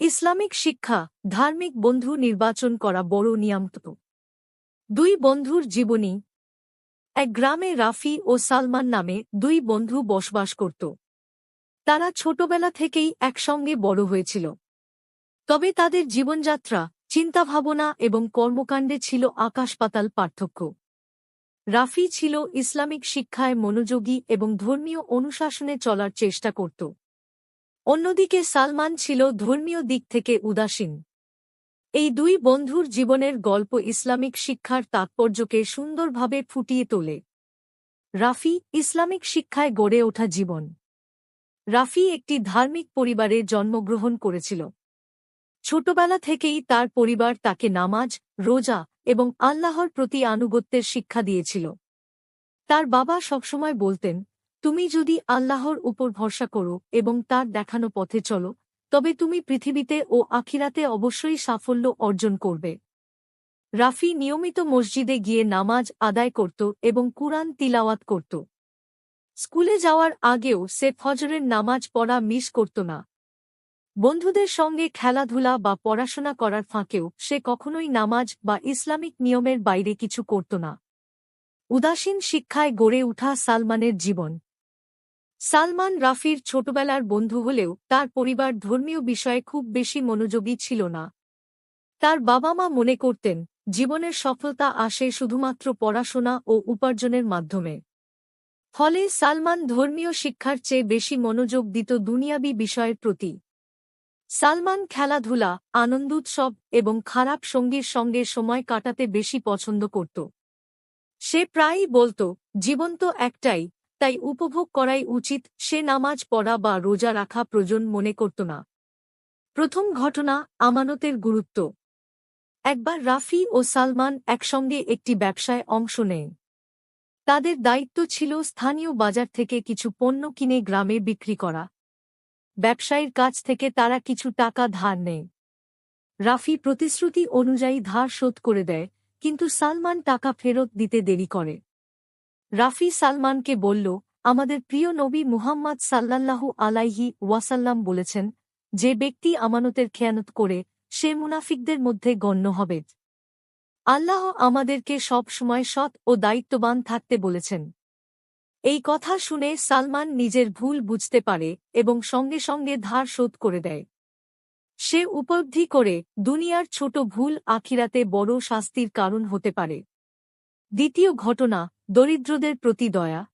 Islamic শিক্ষা, ধার্মিক বন্ধু নির্বাচন করা বড় নিয়ামত। দুই বন্ধুর জীবনী। এক গ্রামে রাফি ও সালমান নামে দুই বন্ধু বসবাস করত। তারা ছোটবেলা থেকেই একসঙ্গে বড় হয়েছিল। তবে তাদের জীবনযাত্রা, চিন্তাভাবনা এবং কর্মকাণ্ডে ছিল আকাশপাতাল পার্থক্য। রাফি ছিল ইসলামিক শিক্ষায় মনোযোগী এবং ধর্মীয় অনুশাসনে চলার চেষ্টা করত। অন্যদিকে সালমান ছিল ধর্মীয় দিক থেকে উদাসীন। এই দুই বন্ধুর জীবনের গল্প ইসলামিক শিক্ষার তাৎপর্যকে সুন্দরভাবে ফুটিয়ে তোলে। রাফি ইসলামিক শিক্ষায় গড়ে ওঠা জীবন। রাফি একটি ধার্মিক পরিবারে জন্মগ্রহণ করেছিল। ছোটবেলা থেকেই তার পরিবার তাকে নামাজ, রোজা এবং আল্লাহর প্রতি আনুগত্যের শিক্ষা দিয়েছিল। তার বাবা সবসময় বলতেন তুমি যদি আল্লাহর উপর ভরসা করো এবং তার দেখানো পথে চলো, তবে তুমি পৃথিবীতে ও আখিরাতে অবশ্যই সাফল্য অর্জন করবে। রাফি নিয়মিত মসজিদে গিয়ে নামাজ আদায় করত এবং কুরআন তিলাওয়াত করত। স্কুলে যাওয়ার আগেও সে ফজরের নামাজ পড়া মিস করত না। বন্ধুদের সঙ্গে খেলাধুলা বা পড়াশোনা করার ফাঁকেও সে কখনোই নামাজ বা ইসলামিক নিয়মের বাইরে কিছু করত না। উদাসীন শিক্ষায় গড়ে উঠা সালমানের জীবন। সালমান রাফির ছোটবেলার বন্ধু হলেও তার পরিবার ধর্মীয় বিষয়ে খুব বেশি মনোযোগী ছিল না। তার বাবা মা মনে করতেন, জীবনের সফলতা আসে শুধুমাত্র পড়াশোনা ও উপার্জনের মাধ্যমে। ফলে সালমান ধর্মীয় শিক্ষার চেয়ে বেশি মনোযোগ দিত দুনিয়াবী বিষয়ের প্রতি। সালমান খেলাধুলা আনন্দোৎসব এবং খারাপ সঙ্গীর সঙ্গে সময় কাটাতে বেশি পছন্দ করত। সে প্রায়ই বলত, জীবন তো একটাই তাই উপভোগ করাই উচিত, সে নামাজ পড়া বা রোজা রাখা প্রয়োজন মনে করত না। প্রথম ঘটনা, আমানতের গুরুত্ব। একবার রাফি ও সালমান একসঙ্গে একটি ব্যবসায় অংশ নেয়। তাদের দায়িত্ব ছিল স্থানীয় বাজার থেকে কিছু পণ্য কিনে গ্রামে বিক্রি করা। ব্যবসায়ীর কাছ থেকে তারা কিছু টাকা ধার নেয়। রাফি প্রতিশ্রুতি অনুযায়ী ধার শোধ করে দেয়, কিন্তু সালমান টাকা ফেরত দিতে দেরি করে। রাফি সালমানকে বলল, আমাদের প্রিয় নবী মুহাম্মদ সাল্লাল্লাহু আলাইহি ওয়াসাল্লাম বলেছেন, যে ব্যক্তি আমানতের খেয়ানত করে, সে মুনাফিকদের মধ্যে গণ্য হবে। আল্লাহ আমাদেরকে সব সময় সৎ ও দায়িত্ববান থাকতে বলেছেন। এই কথা শুনে সালমান নিজের ভুল বুঝতে পারে এবং সঙ্গে সঙ্গে ধার শোধ করে দেয়। সে উপলব্ধি করে, দুনিয়ার ছোট ভুল আখিরাতে বড় শাস্তির কারণ হতে পারে। দ্বিতীয় ঘটনা, দরিদ্রদের প্রতি দয়া।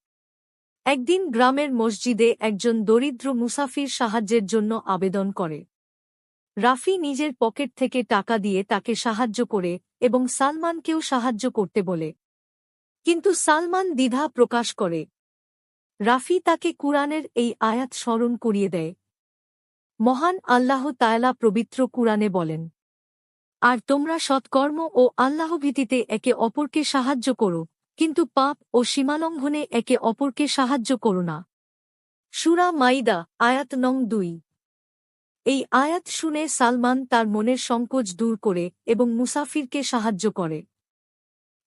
একদিন গ্রামের মসজিদে একজন দরিদ্র মুসাফির সাহায্যের জন্য আবেদন করে। রাফি নিজের পকেট থেকে টাকা দিয়ে তাকে সাহায্য করে এবং সালমানকেও সাহায্য করতে বলে। কিন্তু সালমান দ্বিধা প্রকাশ করে। রাফি তাকে কুরআনের এই আয়াত স্মরণ করিয়ে দেয়। মহান আল্লাহ তায়লা পবিত্র কুরআনে বলেন আর তোমরা সৎকর্ম ও আল্লাহ ভীতিতে একে অপরকে সাহায্য করো, কিন্তু পাপ ও সীমালঙ্ঘনে একে অপরকে সাহায্য করো না। সুরা মাইদা, আয়াত নং দুই। এই আয়াত শুনে সালমান তার মনের সংকোচ দূর করে এবং মুসাফিরকে সাহায্য করে।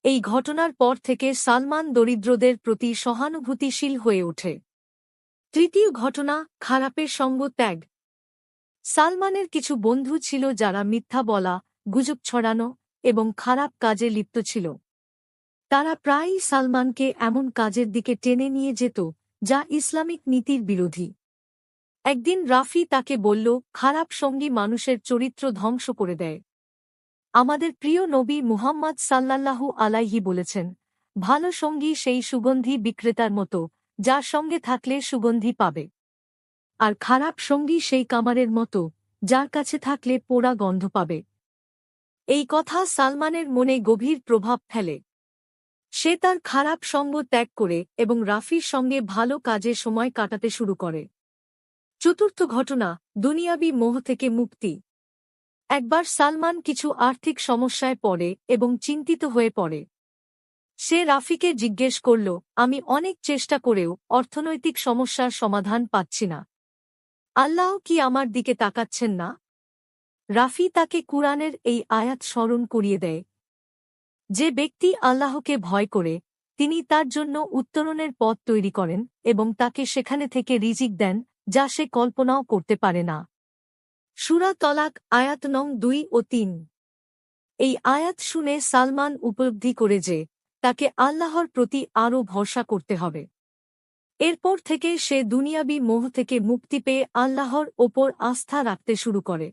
এই ঘটনার পর থেকে সালমান দরিদ্রদের প্রতি সহানুভূতিশীল হয়ে ওঠে। তৃতীয় ঘটনা, খারাপের সঙ্গ ত্যাগ। সালমানের কিছু বন্ধু ছিল যারা মিথ্যা বলা গুজব ছড়ানো এবং খারাপ কাজে লিপ্ত ছিল। তারা প্রায়ই সালমানকে এমন কাজের দিকে টেনে নিয়ে যেত, যা ইসলামিক নীতির বিরোধী। একদিন রাফি তাকে বলল, খারাপ সঙ্গী মানুষের চরিত্র ধ্বংস করে দেয়। আমাদের প্রিয় নবী মুহাম্মদ সাল্লাল্লাহু আলাইহি বলেছেন, ভালো সঙ্গী সেই সুগন্ধি বিক্রেতার মতো, যার সঙ্গে থাকলে সুগন্ধি পাবে। আর খারাপ সঙ্গী সেই কামারের মতো, যার কাছে থাকলে পোড়া গন্ধ পাবে। এই কথা সালমানের মনে গভীর প্রভাব ফেলে। সে তার খারাপ সঙ্গ ত্যাগ করে এবং রাফির সঙ্গে ভালো কাজে সময় কাটাতে শুরু করে। চতুর্থ ঘটনা, দুনিয়াবি মোহ থেকে মুক্তি। একবার সালমান কিছু আর্থিক সমস্যায় পড়ে এবং চিন্তিত হয়ে পড়ে। সে রাফিকে জিজ্ঞেস করল, আমি অনেক চেষ্টা করেও অর্থনৈতিক সমস্যার সমাধান পাচ্ছি না। আল্লাহ কি আমার দিকে তাকাচ্ছেন না? রাফি তাকে কুরআনের এই আয়াত স্মরণ করিয়ে দেয়। যে ব্যক্তি আল্লাহকে ভয় করে, তিনি তার জন্য উত্তরণের পথ তৈরি করেন এবং তাকে সেখানে থেকে রিজিক দেন, যা সে কল্পনাও করতে পারে না। সুরা তলাক আয়াত নং দুই ও তিন। এই আয়াত শুনে সালমান উপলব্ধি করে যে, তাকে আল্লাহর প্রতি আরও ভরসা করতে হবে। এরপর থেকে সে দুনিয়াবি মোহ থেকে মুক্তি পেয়ে আল্লাহর ওপর আস্থা রাখতে শুরু করে।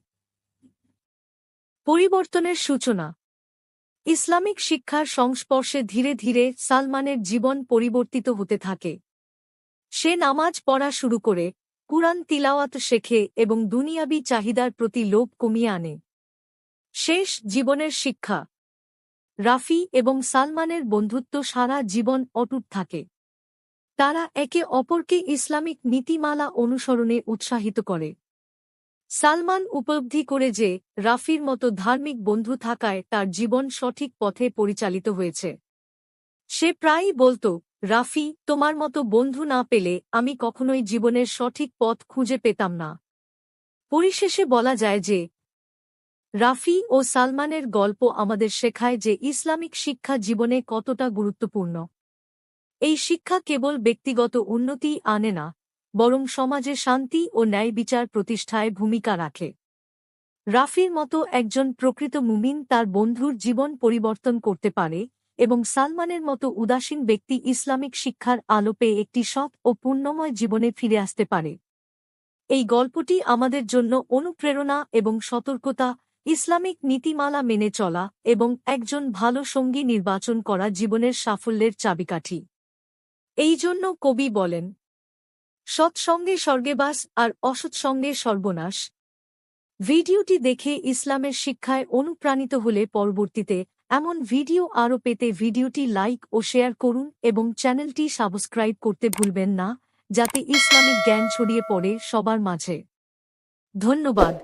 পরিবর্তনের সূচনা। ইসলামিক শিক্ষার সংস্পর্শে ধীরে ধীরে সালমানের জীবন পরিবর্তিত হতে থাকে। সে নামাজ পড়া শুরু করে, কুরআন তিলাওয়াত শেখে এবং দুনিয়াবি চাহিদার প্রতি লোভ কমিয়ে আনে। শেষ জীবনের শিক্ষা। রাফি এবং সালমানের বন্ধুত্ব সারা জীবন অটুট থাকে। তারা একে অপরকে ইসলামিক নীতিমালা অনুসরণে উৎসাহিত করে। সালমান উপলব্ধি করে যে, রাফির মতো ধার্মিক বন্ধু থাকায় তার জীবন সঠিক পথে পরিচালিত হয়েছে। সে প্রায়ই বলত, রাফি, তোমার মতো বন্ধু না পেলে আমি কখনোই জীবনের সঠিক পথ খুঁজে পেতাম না। পরিশেষে বলা যায় যে, রাফি ও সালমানের গল্প আমাদের শেখায় যে ইসলামিক শিক্ষা জীবনে কতটা গুরুত্বপূর্ণ। এই শিক্ষা কেবল ব্যক্তিগত উন্নতি আনে না বরং সমাজে শান্তি ও ন্যায় বিচার প্রতিষ্ঠায় ভূমিকা রাখে। রাফির মতো একজন প্রকৃত মুমিন তার বন্ধুর জীবন পরিবর্তন করতে পারে এবং সালমানের মতো উদাসীন ব্যক্তি ইসলামিক শিক্ষার আলোপে একটি সৎ ও পুণ্যময় জীবনে ফিরে আসতে পারে। এই গল্পটি আমাদের জন্য অনুপ্রেরণা এবং সতর্কতা, ইসলামিক নীতিমালা মেনে চলা এবং একজন ভালো সঙ্গী নির্বাচন করা জীবনের সাফল্যের চাবিকাঠি। এই জন্য কবি বলেন সৎসঙ্গে স্বর্গেবাস আর অসৎসঙ্গে সর্বনাশ। ভিডিওটি দেখে ইসলামের শিক্ষায় অনুপ্রাণিত হলে পরবর্তীতে এমন ভিডিও আরও পেতে ভিডিওটি লাইক ও শেয়ার করুন এবং চ্যানেলটি সাবস্ক্রাইব করতে ভুলবেন না, যাতে ইসলামিক জ্ঞান ছড়িয়ে পড়ে সবার মাঝে। ধন্যবাদ।